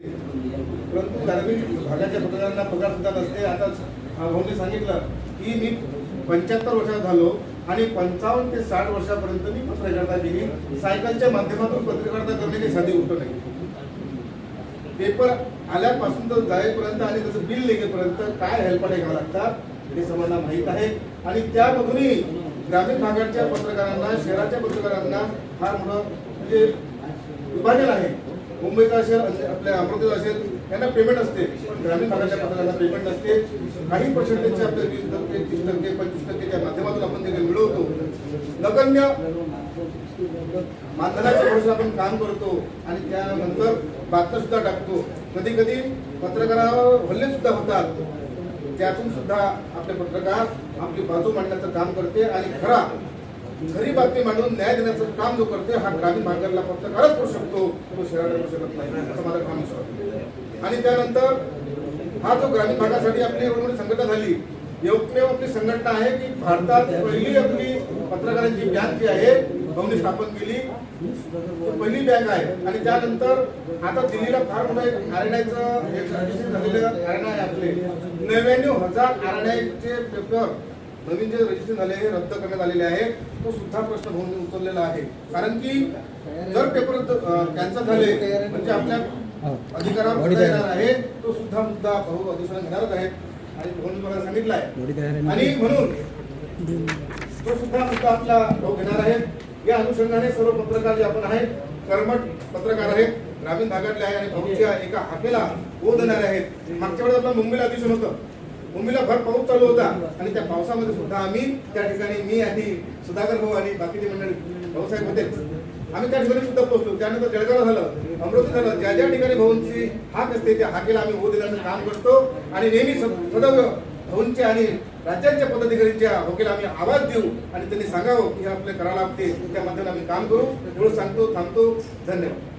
परंतु ग्रामीण भागाच्या पत्रकारांना पगार सुद्धा नसते आता भाऊने सांगितलं की मी पंच्याहत्तर वर्षात झालो आणि पंचावन्न ते साठ वर्षापर्यंत मी पत्रकारिता केली. सायकलच्या माध्यमातून पत्रकारिता करणे काही साधी गोष्ट नाही. पेपर आल्यापासून तर जाईपर्यंत आणि त्याचं बिल निघेपर्यंत काय हेल्पाटे घ्यावं लागतात हे सर्वांना माहीत आहे. आणि त्यामधूनही ग्रामीण भागाच्या पत्रकारांना शहराच्या पत्रकारांना फार मोठं म्हणजे विभाजन आहे. मुंबईचा असेल आपल्या अमरावतीचा असेल यांना पेमेंट असते. पण ग्रामीण भागाच्या पत्रकारांना पेमेंट नसते. काही पर्सेंटेजचे आपले वीस टक्के तीस टक्के पंचवीस टक्केच्या माध्यमातून आपण ते मिळवतो. नगण्य मानधनाच्या भरोसा आपण काम करतो आणि त्यानंतर बातम्या सुद्धा टाकतो. कधी कधी पत्रकारावर हल्ले सुद्धा होतात. त्यातून सुद्धा आपले पत्रकार आपली बाजू मांडण्याचं काम करते आणि खरा खरी बातमी मांडून न्याय देण्याचं काम जो करते हा ग्रामीण भागाला पत्रकारच करू शकतो तो शहराला करू शकत नाही असं माझं काम आहे. आणि त्यानंतर हा जो ग्रामीण भागासाठी आपली एवढी मोठी संघटना झाली एकमेव आपली संघटना आहे की भारतात पहिली आपली पत्रकारांची बँक जी आहे भाऊनी स्थापन केली पहिली बँक आहे आणि त्यानंतर आता दिल्लीला फार मोठं आरएनआयचं झालेलं आरएनआय आहे आपले नव्याण्णव हजार आरएनआयचे पेपर नवीन जे रजिस्ट्रेशन झाले हे रद्द करण्यात आलेले आहे तो सुद्धा प्रश्न भाऊंनी उचललेला आहे. कारण की जर पेपर कॅन्सल झाले म्हणजे आपल्या अधिकारावर येणार आहे तो सुद्धा मुद्दा भाऊ अधिवेशन घेणारच आहे. आणि भाऊंनी मला सांगितलं आहे आहे आणि म्हणून तो सुद्धा मुद्दा आपला भाऊ घेणार आहे. या अनुषंगाने सर्व पत्रकार जे आपण आहेत कर्मठ पत्रकार आहेत ग्रामीण भागातले आहे आणि भाऊच्या एका हाकेला ओ देणारे आहेत. मागच्या वेळेस आपलं मुंबईला अधिवेशन होतं. मुंबईला भर पाऊस चालू होता आणि त्या पावसामध्ये सुद्धा आम्ही त्या ठिकाणी मी आणि सुधाकर भाऊ आणि बाकीचे मंडळी भाऊसाहेब होते आम्ही त्या ठिकाणी सुद्धा पोहोचलो. त्यानंतर जळगाव झालं अमरावती झालं. ज्या ज्या ठिकाणी भाऊंची हाक असते त्या हाकेला आम्ही होऊ दिल्याचं काम करतो आणि नेहमी सदैव भाऊंच्या आणि राज्यांच्या पदाधिकाऱ्यांच्या होकेला आम्ही आवाज देऊ आणि त्यांनी सांगावं की हे आपले करायला लागते त्या माध्यमात आम्ही काम करू. एवढं सांगतो थांबतो. धन्यवाद.